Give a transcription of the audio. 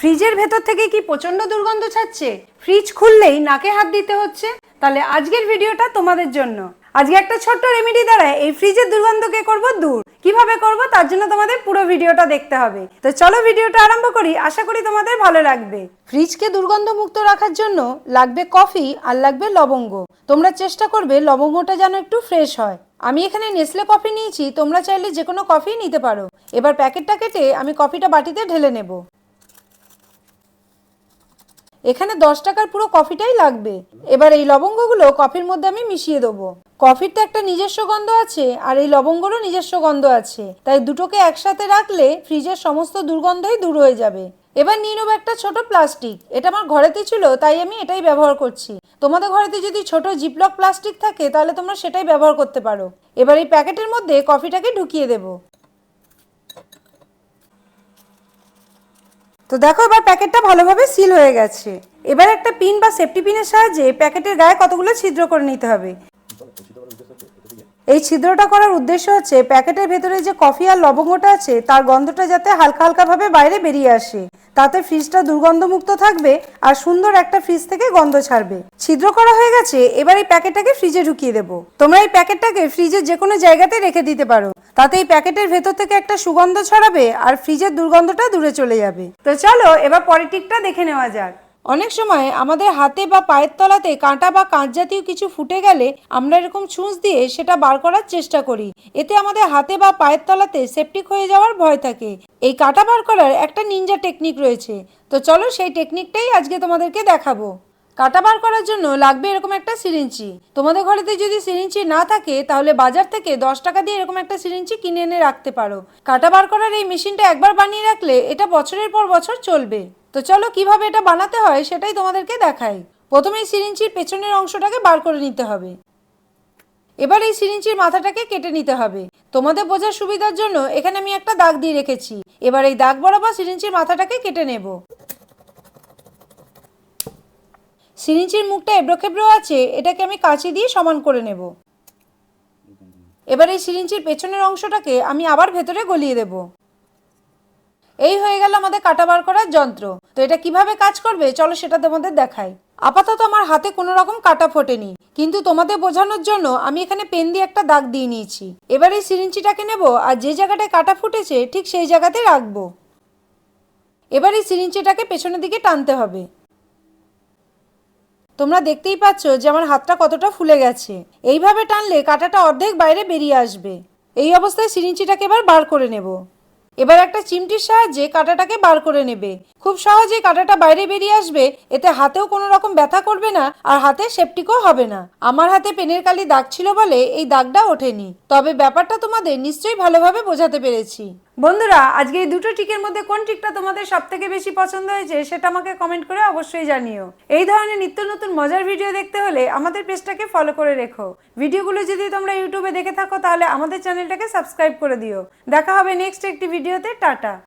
ফ্রিজের ভেতর থেকে কি প্রচণ্ড দুর্গন্ধ ছাড়ছে? ফ্রিজ খুললেই নাকে হাত দিতে হচ্ছে? তাহলে আজকের ভিডিওটা তোমাদের জন্য। আজকে একটা ছোট্ট রেমেডি দ্বারা এই ফ্রিজের দুর্গন্ধকে করব দূর। কীভাবে করব? তার জন্য তোমাদের পুরো ভিডিওটা দেখতে হবে। তো চলো ভিডিওটা আরম্ভ করি, আশা করি তোমাদের ভালো লাগবে। ফ্রিজকে দুর্গন্ধ মুক্ত রাখার জন্য লাগবে কফি আর লাগবে লবঙ্গ। তোমরা চেষ্টা করবে লবঙ্গটা যেন একটু ফ্রেশ হয়। আমি এখানে নেসলে কফি নিয়েছি, তোমরা চাইলে যে কোনো কফি নিতে পারো। এবার প্যাকেটটা কেটে আমি কফিটা বাটিতে ঢেলে নেব। এখানে দশ টাকার পুরো কফিটাই লাগবে। এবার এই লবঙ্গগুলো কফির মধ্যে আমি মিশিয়ে দেবো। কফির তো একটা নিজস্ব গন্ধ আছে, আর এই লবঙ্গরও নিজস্ব গন্ধ আছে। তাই দুটোকে একসাথে রাখলে ফ্রিজের সমস্ত দুর্গন্ধই দূর হয়ে যাবে। এবার নিয়ে নেব একটা ছোট প্লাস্টিক। এটা আমার ঘরেতে ছিল, তাই আমি এটাই ব্যবহার করছি। তোমাদের ঘরেতে যদি ছোট জিপলক প্লাস্টিক থাকে, তাহলে তোমরা সেটাই ব্যবহার করতে পারো। এবার এই প্যাকেটের মধ্যে কফিটাকে ঢুকিয়ে দেবো। তো দেখো, এবার প্যাকেটটা ভালোভাবে সিল হয়ে গেছে। এবার একটা পিন বা সেফটি পিনের সাহায্যে প্যাকেটের গায়ে কতগুলো ছিদ্র করে নিতে হবে। এই ছিদ্রটা করার উদ্দেশ্য হচ্ছে, প্যাকেটের ভেতরে যে কফি আর লবঙ্গটা আছে, তার গন্ধটা যাতে হালকা হালকাভাবে বাইরে বেরিয়ে আসে। তাতে ফ্রিজটা দুর্গন্ধমুক্ত থাকবে আর সুন্দর একটা ফ্রিজ থেকে গন্ধ ছাড়বে। ছিদ্র করা হয়ে গেছে, এবার এই প্যাকেটটাকে ফ্রিজে ঢুকিয়ে দেবো। তোমরা এই প্যাকেটটাকে ফ্রিজের যে কোনো জায়গাতে রেখে দিতে পারো। তাতে এই প্যাকেটের ভেতর থেকে একটা সুগন্ধ ছড়াবে আর ফ্রিজের দুর্গন্ধটা দূরে চলে যাবে। তো চলো, এবার পরের টিকটা দেখে নেওয়া যাক। অনেক সময় আমাদের হাতে বা পায়ের তলাতে কাঁটা বা কাঁচ জাতীয় কিছু ফুটে গেলে আমরা এরকম ছুঁচ দিয়ে সেটা বার করার চেষ্টা করি। এতে আমাদের হাতে বা পায়ের তলাতে সেপটিক হয়ে যাওয়ার ভয় থাকে। এই কাঁটা বার করার একটা নিনজা টেকনিক রয়েছে। তো চলো সেই টেকনিকটাই আজকে তোমাদেরকে দেখাবো। কাটা বার করার জন্য লাগবে এরকম একটা সিরিঞ্চি। তোমাদের ঘরেতে যদি সিরিঞ্চি না থাকে, তাহলে বাজার থেকে দশ টাকা দিয়ে এরকম একটা সিরিঞ্চি কিনে এনে রাখতে পারো। কাটা বার করার এই মেশিনটা একবার বানিয়ে রাখলে এটা বছরের পর বছর চলবে। তো চলো কীভাবে এটা বানাতে হয় সেটাই তোমাদেরকে দেখাই। প্রথমে সিরিঞ্চির পেছনের অংশটাকে বার করে নিতে হবে। এবার এই সিরিঞ্চির মাথাটাকে কেটে নিতে হবে। তোমাদের বোঝার সুবিধার জন্য এখানে আমি একটা দাগ দিয়ে রেখেছি। এবার এই দাগ বরাবর সিরিঞ্চির মাথাটাকে কেটে নেব। সিরিঞ্চির মুখটা এবড়ো খেবড়ো আছে, এটাকে আমি কাঁচি দিয়ে সমান করে নেব। এবার এই সিরিঞ্চির পেছনের অংশটাকে আমি আবার ভেতরে গলিয়ে দেব। এই হয়ে গেল আমাদের কাটা বার করার যন্ত্র। তো এটা কীভাবে কাজ করবে? চলো সেটা তোমাদের দেখাই। আপাতত আমার হাতে কোনো রকম কাটা ফোটেনি। কিন্তু তোমাদের বোঝানোর জন্য আমি এখানে পেন দিয়ে একটা দাগ দিয়ে নিয়েছি। এবার এই সিরিঞ্চিটাকে নেব আর যে জায়গাটায় কাটা ফুটেছে, ঠিক সেই জায়গাতে রাখব। এবার এই সিরিঞ্চিটাকে পেছনের দিকে টানতে হবে। তোমরা দেখতেই পাচ্ছ যে আমার হাতটা কতটা ফুলে গেছে। এইভাবে টানলে কাঁটাটা অর্ধেক বাইরে বেরিয়ে আসবে। এই অবস্থায় সিরিঞ্চিটাকে এবার বার করে নেব। এবার একটা চিমটির সাহায্যে কাঁটাটাকে বার করে নেবে। খুব সহজে কাঁটাটা বাইরে বেরিয়ে আসবে, এতে হাতেও কোনো রকম ব্যথা করবে না, আর হাতে সেপটিকও হবে না। আমার হাতে পেনের কালি দাগ ছিল বলে এই দাগটা ওঠেনি। তবে ব্যাপারটা তোমাদের নিশ্চয়ই ভালোভাবে বোঝাতে পেরেছি। বন্ধুরা, আজকে এই দুটো টিকের মধ্যে কোন টিকটা তোমাদের সব থেকে বেশি পছন্দ হয়েছে সেটা আমাকে কমেন্ট করে অবশ্যই জানিও। এই ধরনের নিত্য নতুন মজার ভিডিও দেখতে হলে আমাদের পেজটাকে ফলো করে রেখো। ভিডিওগুলো যদি তোমরা ইউটিউবে দেখে থাকো, তাহলে আমাদের চ্যানেলটাকে সাবস্ক্রাইব করে দিও। দেখা হবে নেক্সট একটি ভিডিওতে টাটা।